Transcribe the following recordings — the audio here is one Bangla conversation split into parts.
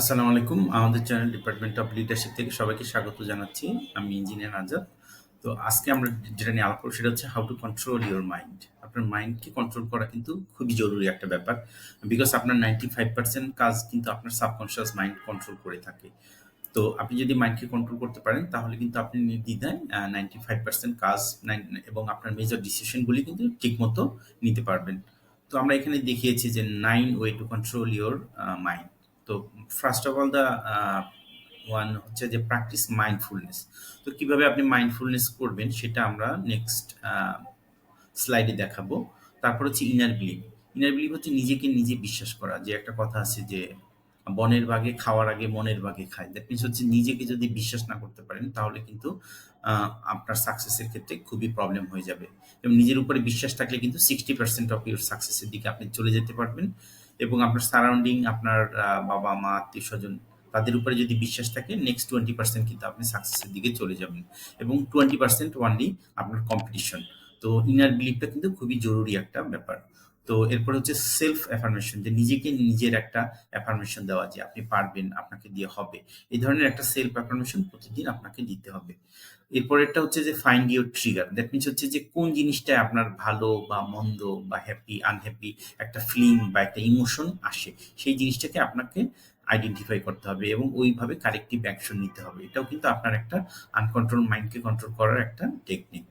আসসালামু আলাইকুম। আমাদের চ্যানেল ডিপার্টমেন্ট অফ লিডারশিপ থেকে সবাইকে স্বাগত জানাচ্ছি। আমি ইঞ্জিনিয়ার আজাদ। তো আজকে আমরা যেটা নিয়ে আলাপ করব সেটা হচ্ছে how to control your mind. আপনার মাইন্ডকে কন্ট্রোল করা কিন্তু খুবই জরুরি একটা ব্যাপার। বিকজ আপনার 95% কাজ কিন্তু আপনার সাবকনসিয়াস মাইন্ড কন্ট্রোল করে থাকে। তো আপনি যদি মাইন্ডকে কন্ট্রোল করতে পারেন, তাহলে কিন্তু আপনি নির্দ্বিধায় আ 95% কাজ নাইন এবং আপনার মেজর ডিসিশনগুলি কিন্তু ঠিকমতো নিতে পারবেন। তো আমরা এখানে দেখিয়েছি যে nine way to control your mind. তো first of all the one হচ্ছে যে প্র্যাকটিস মাইন্ডফুলনেস তো কীভাবে আপনি মাইন্ডফুলনেস করবেন সেটা আমরা নেক্সট স্লাইডে দেখাবো। তারপর হচ্ছে ইনার বিলিভ ইনার বিলিভ হচ্ছে নিজেকে নিজে বিশ্বাস করা। যে একটা কথা আছে যে বনের বাগে খাওয়ার আগে মনের বাগে খায়। দ্যাট মিনস হচ্ছে নিজেকে যদি বিশ্বাস না করতে পারেন তাহলে কিন্তু আপনার সাকসেসের ক্ষেত্রে খুবই প্রবলেম হয়ে যাবে। এবং নিজের উপরে বিশ্বাস থাকলে কিন্তু সিক্সটি পার্সেন্ট অফ ইউর সাকসেসের দিকে আপনি চলে যেতে পারবেন। এবং আপনার সারাউন্ডিং আপনার বাবা, মা, আত্মীয় স্বজন, তাদের উপরে যদি বিশ্বাস থাকে নেক্সট টোয়েন্টি পার্সেন্ট কিন্তু আপনি সাকসেসের দিকে চলে যাবেন। এবং টোয়েন্টি পার্সেন্ট ওয়ানলি আপনার কম্পিটিশন তো ইনার বিলিভটা কিন্তু খুবই জরুরি একটা ব্যাপার। তো এরপর হচ্ছে সেলফ অ্যাফার্মেশন যে নিজেকে নিজের একটা অ্যাফার্মেশন দেওয়া যে আপনি পারবেন, আপনাকে দিয়ে হবে। এই ধরনের একটা সেলফ অ্যাফার্মেশন প্রতিদিন আপনাকে দিতে হবে। এরপরেরটা হচ্ছে যে find your trigger that means হচ্ছে যে কোন জিনিসটা আপনার ভালো বা মন্দ বা হ্যাপি আনহ্যাপি একটা ফিলিং বা একটা ইমোশন আসে, সেই জিনিসটাকে আপনাকে আইডেন্টিফাই করতে হবে এবং ওইভাবে কারেক্টিভ অ্যাকশন নিতে হবে। এটাও কিন্তু আপনার একটা আনকন্ট্রোল মাইন্ডকে কন্ট্রোল করার একটা টেকনিক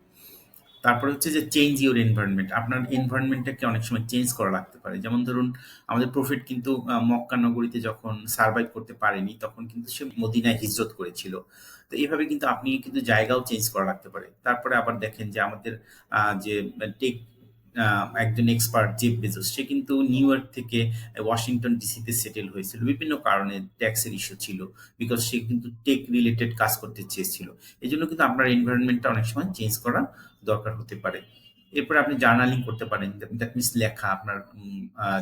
তারপরে হচ্ছে যে চেঞ্জ ইউর এনভায়রনমেন্ট আপনার এনভায়রনমেন্টটাকে অনেক সময় চেঞ্জ করা লাগতে পারে। যেমন ধরুন, আমাদের প্রফিট কিন্তু মক্কা নগরীতে যখন সার্ভাইভ করতে পারেনি, তখন কিন্তু সে মদিনায় হিজরত করেছিল। তো এইভাবে কিন্তু আপনি কিন্তু জায়গাও চেঞ্জ করা লাগতে পারে। তারপরে আবার দেখেন যে আমাদের যে টেক একজন এক্সপার্ট জেফ বেজোস সে কিন্তু নিউ ইয়র্ক থেকে ওয়াশিংটন ডিসিতে সেটেল হয়েছিল বিভিন্ন কারণে ট্যাক্সের ইস্যু ছিল বিকজ সে কিন্তু টেক রিলেটেড কাজ করতে চেয়েছিল। এই জন্য কিন্তু আপনার এনভায়রনমেন্টটা অনেক সময় চেঞ্জ করা দরকার হতে পারে। এরপরে আপনি জার্নালিং করতে পারেন দ্যাট মিনস লেখা, আপনার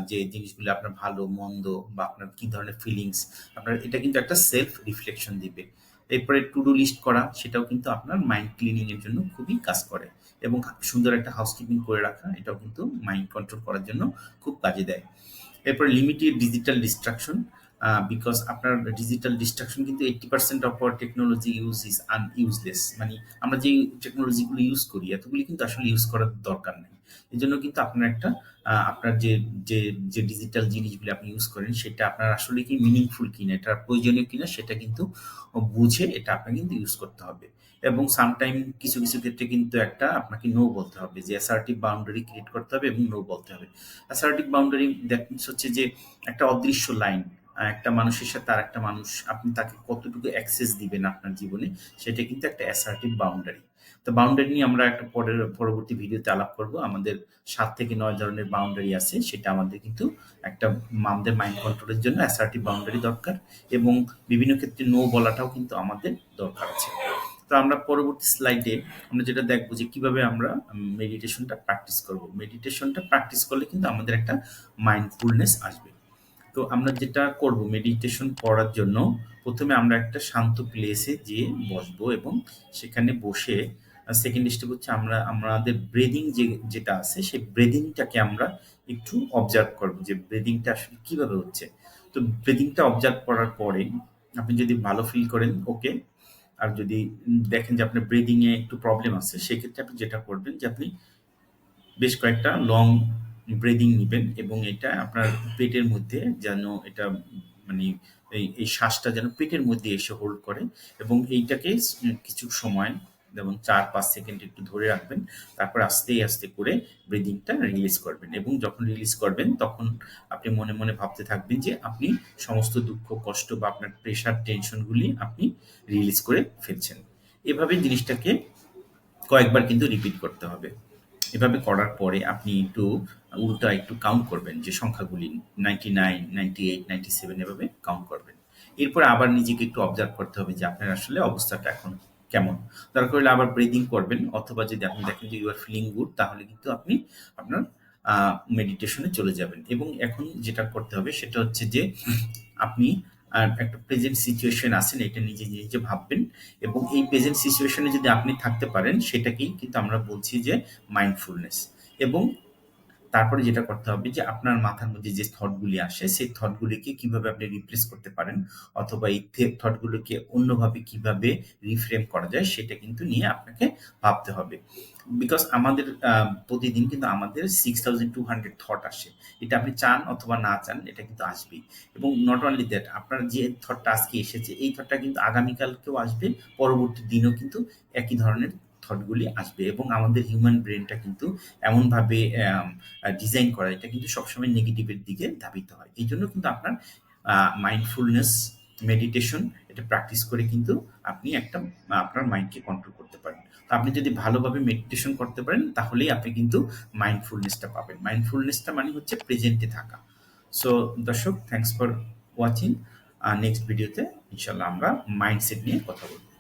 যে জিনিসগুলো আপনার ভালো, মন্দ বা আপনার কি ধরনের ফিলিংস আপনার এটা কিন্তু একটা সেলফ রিফ্লেকশন দিবে। এরপরে টু ডু লিস্ট করা, সেটাও কিন্তু আপনার মাইন্ড ক্লিনিং এর জন্য খুবই কাজ করে এবং সুন্দর একটা হাউসকিপিং করে রাখা, এটাও কিন্তু মাইন্ড কন্ট্রোল করার জন্য খুব কাজে দেয়। এরপর লিমিটেড ডিজিটাল ডিস্ট্রাকশন বিকজ আপনার ডিজিটাল ডিস্ট্রাকশন কিন্তু eighty percent of our technology use is un useless মানে আমরা যে টেকনোলজিগুলো ইউজ করি, এতগুলি কিন্তু আসলে ইউজ করার দরকার নেই। এই জন্য কিন্তু আপনার একটা আপনার যে যে যে ডিজিটাল জিনিসগুলো আপনি ইউজ করেন, সেটা আপনার আসলে কি মিনিংফুল কিনা এটা প্রয়োজনীয় কিনা, সেটা কিন্তু বুঝে এটা আপনাকে কিন্তু ইউজ করতে হবে। এবং সামটাইম কিছু কিছু ক্ষেত্রে কিন্তু একটা আপনাকে নো বলতে হবে, যে অ্যাসার্টিভ বাউন্ডারি ক্রিয়েট করতে হবে এবং নো বলতে হবে। অ্যাসার্টিভ বাউন্ডারি দ্যাট মিনস হচ্ছে যে একটা অদৃশ্য লাইন একটা মানুষের সাথে আর একটা মানুষ, আপনি তাকে কতটুকু অ্যাক্সেস দিবেন আপনার জীবনে, সেটা কিন্তু একটা অ্যাসার্টিভ বাউন্ডারি তো বাউন্ডারি নিয়ে আমরা একটা পরের, পরবর্তী ভিডিওতে আলাপ করব। আমাদের সাত থেকে নয় ধরনের বাউন্ডারি আছে, সেটা আমাদের কিন্তু একটা আমাদের মাইন্ড কন্ট্রোলের জন্য অ্যাসার্টিভ বাউন্ডারি দরকার এবং বিভিন্ন ক্ষেত্রে নো বলাটাও কিন্তু আমাদের দরকার আছে। তো আমরা পরবর্তী স্লাইডে আমরা যেটা দেখব যে কীভাবে আমরা মেডিটেশনটা প্র্যাকটিস করব। মেডিটেশনটা প্র্যাকটিস করলে কিন্তু আমাদের একটা মাইন্ডফুলনেস আসবে। তো আমরা যেটা করব মেডিটেশন করার জন্য, প্রথমে আমরা একটা শান্ত প্লেসে যেয়ে বসবো এবং সেখানে বসে সেকেন্ড স্টেপ হচ্ছে আমরা, আমাদের ব্রেদিং যে, যেটা আছে, সেই ব্রেদিংটাকে আমরা একটু অবজার্ভ করব যে ব্রেদিংটা আসলে কীভাবে হচ্ছে। তো ব্রেদিংটা অবজার্ভ করার পরে আপনি যদি ভালো ফিল করেন ওকে আর যদি দেখেন যে আপনার ব্রিদিংয়ে একটু প্রবলেম আছে, সেক্ষেত্রে আপনি যেটা করবেন যে আপনি বেশ কয়েকটা লং ব্রিদিং নেবেন এবং এটা আপনার পেটের মধ্যে যেন এটা মানে এই এই শ্বাসটা যেন পেটের মধ্যে এসে হোল্ড করে এবং এইটাকে কিছু সময় যেমন চার, পাঁচ সেকেন্ড একটু ধরে রাখবেন, তারপর আস্তে আস্তে করে ব্রিদিংটা রিলিজ করবেন এবং যখন রিলিজ করবেন তখন আপনি মনে মনে ভাবতে থাকবেন যে আপনি সমস্ত দুঃখ, কষ্ট বা আপনার প্রেশার টেনশনগুলি আপনি রিলিজ করে ফেলছেন। এভাবে জিনিসটাকে কয়েকবার কিন্তু রিপিট করতে হবে। এভাবে করার পরে আপনি একটু উল্টা একটু কাউন্ট করবেন যে সংখ্যাগুলি ninety nine ninety eight ninety seven এভাবে কাউন্ট করবেন। এরপর আবার নিজেকে একটু অবজার্ভ করতে হবে যে আপনার আসলে অবস্থাটা এখন কেমন। দরকার হলে আবার ব্রিদিং করবেন অথবা যদি আপনি দেখেন যে ইউ আর ফিলিং গুড তাহলে কিন্তু আপনি আপনার মেডিটেশনে চলে যাবেন। এবং এখন যেটা করতে হবে সেটা হচ্ছে যে আপনি একটা প্রেজেন্ট সিচুয়েশন আছেন এটা নিজে নিজে ভাববেন। এবং এই প্রেজেন্ট সিচুয়েশনে যদি আপনি থাকতে পারেন, সেটাকেই কিন্তু আমরা বলছি যে মাইন্ডফুলনেস এবং তারপরে যেটা করতে হবে যে আপনার মাথার মধ্যে যে থটগুলি আসে, সেই থটগুলিকে কীভাবে আপনি রিপ্লেস করতে পারেন অথবা এই থটগুলোকে অন্যভাবে কীভাবে রিফ্রেম করা যায় সেটা কিন্তু নিয়ে আপনাকে ভাবতে হবে। বিকজ আমাদের প্রতিদিন কিন্তু আমাদের six thousand two hundred thought আসে। এটা আপনি চান অথবা না চান, এটা কিন্তু আসবেই। এবং নট অনলি দ্যাট আপনার যে থটটা আজকে এসেছে, এই থটটা কিন্তু আগামীকালকেও আসবে, পরবর্তী দিনও কিন্তু একই ধরনের থটগুলি আসবে এবং আমাদের হিউম্যান ব্রেনটা কিন্তু এমনভাবে ডিজাইন করা, এটা কিন্তু সবসময় নেগেটিভের দিকে ধাবিত হয়। এই জন্য কিন্তু আপনার মাইন্ডফুলনেস মেডিটেশন এটা প্র্যাকটিস করে কিন্তু আপনি একটা, আপনার মাইন্ডকে কন্ট্রোল করতে পারেন। তো আপনি যদি ভালোভাবে মেডিটেশন করতে পারেন, তাহলেই আপনি কিন্তু মাইন্ডফুলনেসটা পাবেন। মাইন্ডফুলনেসটা মানে হচ্ছে প্রেজেন্টে থাকা। সো দর্শক থ্যাংকস ফর ওয়াচিং নেক্সট ভিডিওতে ইনশাল্লাহ আমরা মাইন্ডসেট নিয়ে কথা বলব।